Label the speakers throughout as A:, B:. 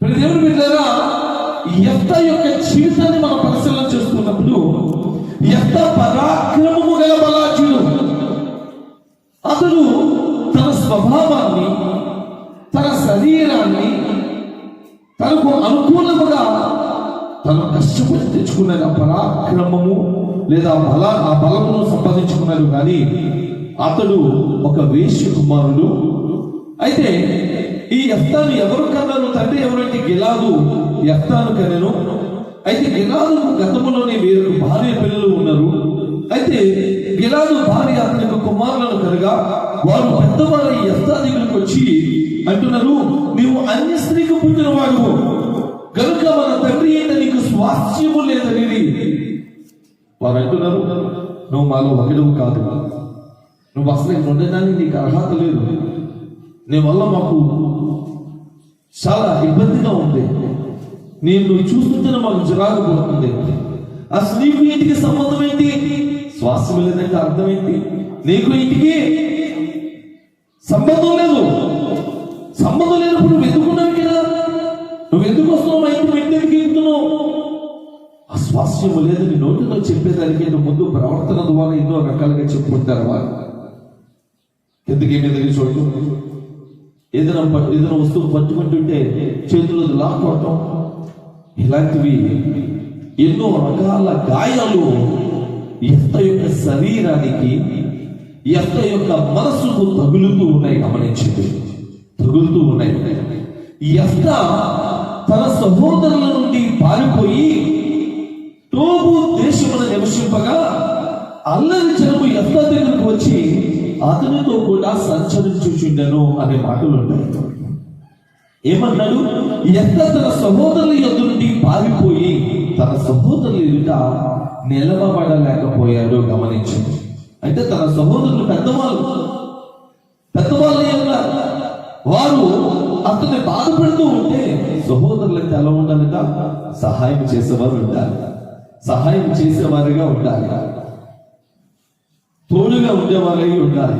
A: ప్రతి దేవుని బిడ్డలారా ఎఫ్త యొక్క జీవితాన్ని మనం పరిశీలన చేసుకున్నప్పుడు ఎఫ్త పరాక్రమము గల బలాజుడు. అతడు తన స్వభావాన్ని తన శరీరాన్ని తనకు అనుకూలముగా తను కష్టపడి తెచ్చుకున్నాడు ఆ పరాక్రమము లేదా బల ఆ బలమును సంపాదించుకున్నాడు కానీ అతడు ఒక వేశ్య కుమారుడు అయితే ఈ ఎఫ్తాను ఎవరు కన్నాను? తండ్రి ఎవరంటే గిలాదు. ఎఫ్తాను కన్నాను. అయితే గిలాదు గతంలోనే వేరు భార్య పిల్లలు ఉన్నారు. అయితే గిలాదు భార్య అతనికి కుమారులను కనుగా వారు పెద్దవారి ఈ ఎఫ్తా దగ్గరకు వచ్చి అంటున్నారు నీవు అన్య స్త్రీకి పుట్టినవాడు కనుక మన తండ్రి అయిన నీకు స్వాస్థ్యము లేదనేది. వారు అంటున్నారు నువ్వు మాలో ఒకడు కాదు. నువ్వు అసలు ఉండడానికి నీకు అర్హత లేదు. నీ వల్ల మాకు చాలా ఇబ్బందిగా ఉంది. నేను నువ్వు చూస్తుంటేనే మాకు చిరాకు పడుతుంది. అసలు నీకు ఇంటికి సంబంధం ఏంటి? శ్వాసం లేదంటే అర్థం ఏంటి? నీకు ఇంటికి సంబంధం లేదు. సంబంధం లేనప్పుడు నువ్వు ఎందుకున్నావు కదా నువ్వు ఎందుకు వస్తున్నావు? మా ఇంటి వ్యక్తి ఎందుకు ఎక్కుతున్నావు ఆ స్వాస్థ్యము లేదని నోటిలో చెప్పేదానికి నువ్వు ముందు ప్రవర్తన ద్వారా ఎన్నో రకాలుగా చెప్పుకుంటారు వారు ఎందుకు చూడండి ఏదైనా ఏదైనా వస్తువు పట్టుకుంటుంటే చేతులు లాక్కోవటం ఇలాంటివి ఎన్నో రకాల గాయాలు ఎఫ్త యొక్క శరీరానికి ఎఫ్త యొక్క మనసుకు తగులుతూ ఉన్నాయి గమనించింది తగులుతూ ఉన్నాయి. ఎంత ఎఫ్త తన సహోదరుల నుండి పారిపోయి టోబు దేశమున నివసింపగా అల్ల అతనితో కూడా సంచరించుచుండెను అనే మాటలు ఉన్నాయి. ఏమన్నాడు? ఎంత తన సహోదరుల యొద్ద నుండి పారిపోయి తన సహోదరుల ఎదుట నిలవబడలేకపోయాడు గమనించింది అంటే తన సహోదరులు పెద్దవాళ్ళు పెద్దవాళ్ళు ఉన్నారు వారు అతన్ని బాధపడుతూ ఉంటే సహోదరులకు ఎలా ఉండాలట సహాయం చేసేవారు ఉండాలి. సహాయం చేసేవారుగా ఉండాలి. తోడుగా ఉండేవారై ఉండాలి.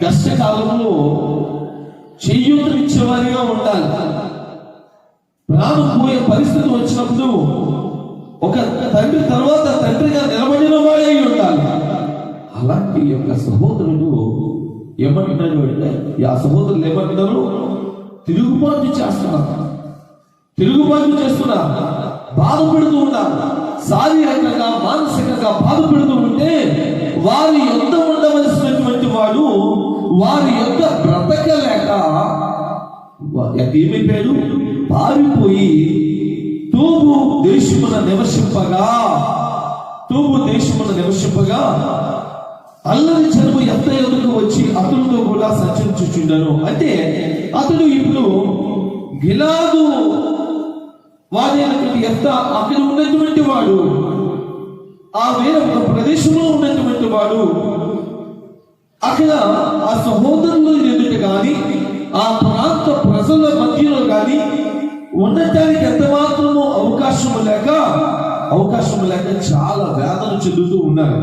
A: కష్టకాలంలో చెయ్యూతనిచ్చేవారిగా ఉండాలి. ప్రాణం పోయే పరిస్థితి వచ్చినప్పుడు ఒక తండ్రి తర్వాత తండ్రిగా నిలబడిన వాడై ఉండాలి. అలాంటి యొక్క సహోదరుడు ఏమంటున్నాడు అంటే ఆ సహోదరులు ఏమంటున్నారు? తిరుగుబాటు చేస్తున్నారు తిరుగుబాటు చేస్తున్నా. బాధపడుతూ ఉన్నారు శారీరకంగా మానసికంగా బాధపడుతూ ఉంటే వారి యొక్క ఉండవలసినటువంటి వాడు వారి యొక్క బ్రతకలేక ఏమైపోయాడు పారిపోయి తూబు దేశమున నివసింపగా తూబు దేశమున నివసింపగా అల్లరి చదువు ఎంత ఎదురుకు వచ్చి అతనితో కూడా సంచరించుచుండను అంటే అతడు ఇప్పుడు గిలాదు వాడైనటువంటి ఎంత అక్కడ ఉన్నటువంటి వాడు ఆ వేరే ఒక ప్రదేశంలో వాడు అక్కడ ఆ సహోదరుల ఎదుట కానీ ఆ ప్రాంత ప్రజల మధ్యలో కానీ ఉండటానికి ఎంత మాత్రమో అవకాశం లేక అవకాశం లేక చాలా వేదన చెందుతూ ఉన్నారు.